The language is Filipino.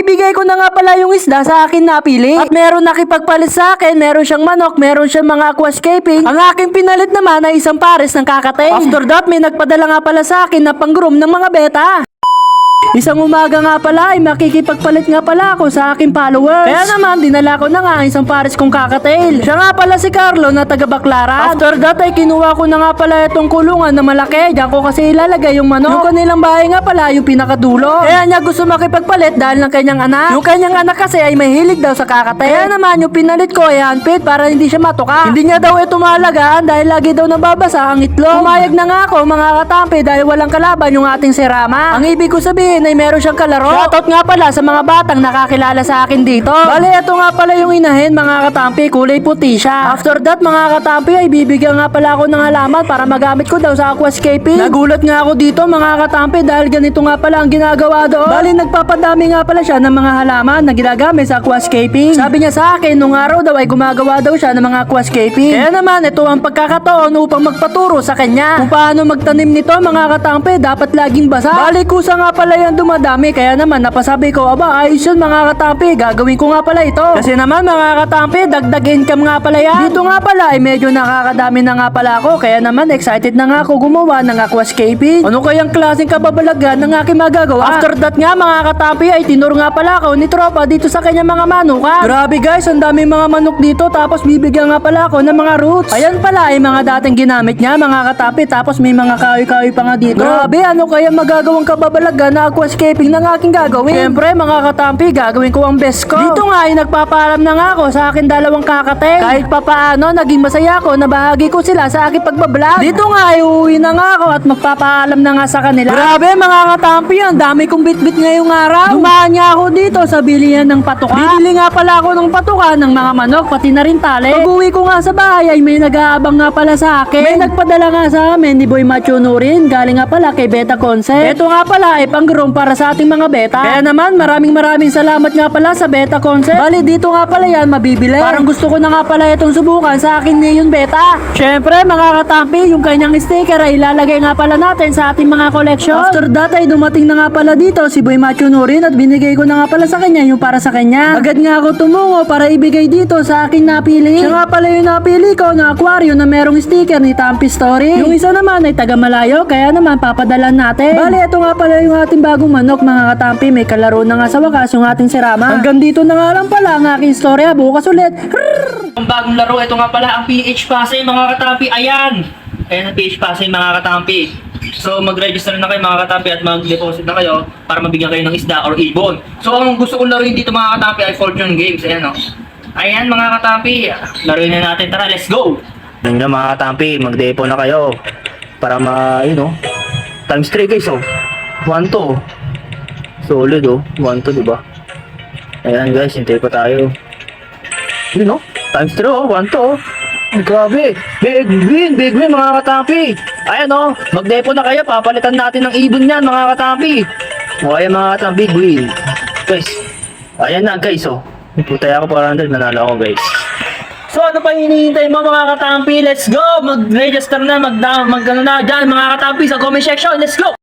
naibigay ko na nga pala yung isda sa akin napili. At meron nakipagpalit sa akin, meron siyang manok, meron siyang mga aquascaping. Ang aking pinalit naman ay isang pares ng kakatay. After that, may nagpadala nga pala sa akin na panggroom ng mga beta. Isang umaga nga pala ay makikipagpalit nga pala ako sa aking followers. Kaya naman, dinala ko na nga ang isang pares kong kakatail. Siya nga pala si Carlo na taga Baclaran. After that ay kinuha ko na nga pala itong kulungan na malaki. Diyan ko kasi ilalagay yung manok. Yung kanilang bahay nga pala yung pinakadulo. Kaya niya gusto makipagpalit dahil ng kanyang anak. Yung kanyang anak kasi ay mahilig daw sa kakatail. Kaya naman yung pinalit ko ay handpit para hindi siya matuka. Hindi niya daw ito mahalagaan dahil lagi daw nababasa ang itlog. Pumayag na nga ako mga katampi dahil walang kalaban yung ating serama. Ang ibig ko sabihin ay meron siyang kalaro. Shoutout nga pala sa mga batang nakakilala sa akin dito. Bale, ito nga pala yung inahin mga katampi, kulay puti siya. After that mga katampi ay bibigyan nga pala ako ng halaman para magamit ko daw sa aquascaping. Nagulat nga ako dito mga katampi dahil ganito nga pala ang ginagawa doon. Bale, nagpapadami nga pala siya ng mga halaman na ginagamit sa aquascaping. Sabi niya sa akin, nung araw daw ay gumagawa daw siya ng mga aquascaping. Kaya naman, ito ang pagkakataon upang magpaturo sa kanya kung paano magtanim nito mga katampi, dapat laging basa. Bale, kusa nga pala yan dumadami, kaya naman napasabi ko, aba, ayos yun mga katampi, gagawin ko nga pala ito. Kasi naman mga katampi, dagdag income nga pala yan. Dito nga pala ay medyo nakakadami na nga pala ako, kaya naman excited na nga ako gumawa ng aquascaping. Ano kayang klaseng kababalagan ng aking magagawa? After that nga mga katampi ay tinuro nga pala ako ni Tropa dito sa kanya mga manuka. Grabe guys, ang dami mga manok dito tapos bibigyan nga pala ako ng mga roots. Ayan pala ay mga dating ginamit niya mga katapi tapos may mga kahoy-kahoy pa nga dito. Grabe, ano kaya magagawang kababalagan na aquascaping ng aking gagawin? Siyempre mga katampi, gagawin ko ang best ko. Dito nga ay nagpapaalam na nga ako sa akin dalawang kakatay. Kahit papaano, naging masaya ako na bahagi ko sila sa aking pagbablog. Dito nga ay uuwi na nga ako at magpapaalam na nga sa kanila. Grabe mga katampi, ang dami kong bitbit ngayong araw. Dumaan nga ako dito sa bilihan ng patuka. Bibili nga pala ako ng patuka ng mga manok, pati na rin tali. Pag uwi ko nga sa bahay ay may nag-aabang nga pala sa akin. May nagpadala nga sa amin ni Boy Machuno rin. Galing nga pala kay Beta Concept. Ito nga pala ay panggroom para sa ating mga beta. Kaya naman maraming maraming salamat nga pala sa Beta Concept. Bali dito nga pala yan mabibili. Parang gusto ko na nga pala itong subukan sa akin ngayon beta. Syempre mga katampi, yung kanyang sticker ay ilalagay nga pala natin sa ating mga collection. After that ay dumating na nga pala dito si Boy Machuno rin at binigay ko na nga pala sa kanya yung para sa kanya. Agad nga ako tumungo para ibigay dito sa akin napili. Siya nga pala yung napili ko na aquarium na merong sticker ni Tampi Story. Yung isa naman ay taga malayo kaya naman papadalan natin. Bali ito nga pala yung ating bagong manok mga katampi. May kalaro na nga sa wakas yung ating sirama. Hanggang dito na nga lang pala ang aking istorya. Bukas ulit. Ang bagong laro, ito nga pala ang PH Pasay mga katampi. Ayan! Ayan ang PH Pasay mga katampi. So mag-register na kayo mga katampi at mag-deposit na kayo para mabigyan kayo ng isda or ibon. So ang gusto kong laruin dito mga katampi ay Fortune Games. Ayan o. Ayan mga katampi. Laruin na natin. Tara, let's go! Ayan nga mga katampi, mag-depo na kayo. Para ma, you know, times 3 guys oh. 1 to oh. Solid oh. 1 to diba? Ayan guys, hintay pa tayo. Yun no? Times 3 oh, 1 to oh. Grabe. Big win, big win mga katampi. Ayan oh, magdepo na kayo. Papalitan natin ng ibon yan mga katampi. O ayan mga katampi, big win. Guys, ayan na guys oh. Putay ako para nanalo ako guys. So ano pa hinihintay mo mga katampi? Let's go! Mag-register na, mag, mag, ano na dyan mga katampi sa comment section. Let's go!